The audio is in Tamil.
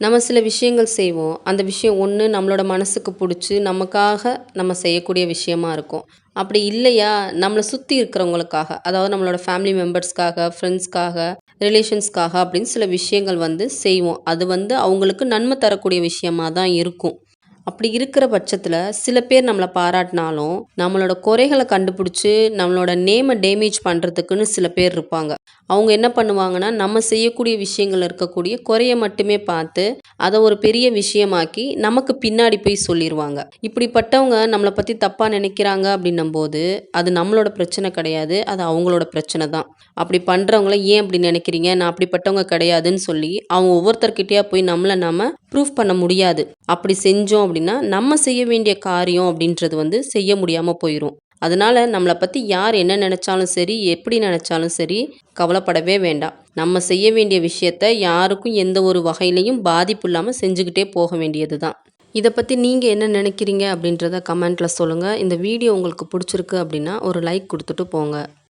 நம்ம சில விஷயங்கள் செய்வோம். அந்த விஷயம் ஒன்று நம்மளோட மனசுக்கு பிடிச்சி நமக்காக நம்ம செய்யக்கூடிய விஷயமா இருக்கும். அப்படி இல்லையா? நம்மளை சுற்றி இருக்கிறவங்களுக்காக அதாவது நம்மளோட ஃபேமிலி மெம்பர்ஸ்க்காக ஃப்ரெண்ட்ஸ்க்காக ரிலேஷன்ஸ்க்காக அப்படின்னு சில விஷயங்கள் வந்து செய்வோம். அது வந்து அவங்களுக்கு நன்மை தரக்கூடிய விஷயமா தான் இருக்கும். அப்படி இருக்கிற பட்சத்தில் சில பேர் நம்மளை பாராட்டினாலும் நம்மளோட குறைகளை கண்டுபிடிச்சி நம்மளோட நேமை டேமேஜ் பண்ணுறதுக்குன்னு சில பேர் இருப்பாங்க. அவங்க என்ன பண்ணுவாங்கன்னா நம்ம செய்யக்கூடிய விஷயங்கள் இருக்கக்கூடிய குறைய மட்டுமே பார்த்து அதை ஒரு பெரிய விஷயமாக்கி நமக்கு பின்னாடி போய் சொல்லிடுவாங்க இப்படிப்பட்டவங்க நம்மளை பற்றி தப்பாக நினைக்கிறாங்க அப்படின்னும் போது அது நம்மளோட பிரச்சனை கிடையாது அது அவங்களோட பிரச்சனை தான். அப்படி பண்ணுறவங்கள ஏன் அப்படி நினைக்கிறீங்க? நான் அப்படிப்பட்டவங்க கிடையாதுன்னு சொல்லி அவங்க ஒவ்வொருத்தர்கிட்டயா போய் நம்மளை நம்ம ப்ரூஃப் பண்ண முடியாது. அப்படி செஞ்சோம் அப்படின்னா நம்ம செய்ய வேண்டிய காரியம் அப்படின்றது வந்து செய்ய முடியாமல் போயிடும் அதனால நம்மளை பற்றி யார் என்ன நினச்சாலும் சரி எப்படி நினச்சாலும் சரி கவலைப்படவே வேண்டாம். நம்ம செய்ய வேண்டிய விஷயத்த யாருக்கும் எந்த ஒரு வகையிலையும் பாதிப்பு இல்லாமல் செஞ்சுக்கிட்டே போக வேண்டியது தான். இதை பற்றி நீங்கள் என்ன நினைக்கிறீங்க அப்படின்றத கமெண்ட்டில் சொல்லுங்கள் இந்த வீடியோ உங்களுக்கு பிடிச்சிருக்கு அப்படின்னா ஒரு லைக் கொடுத்துட்டு போங்க.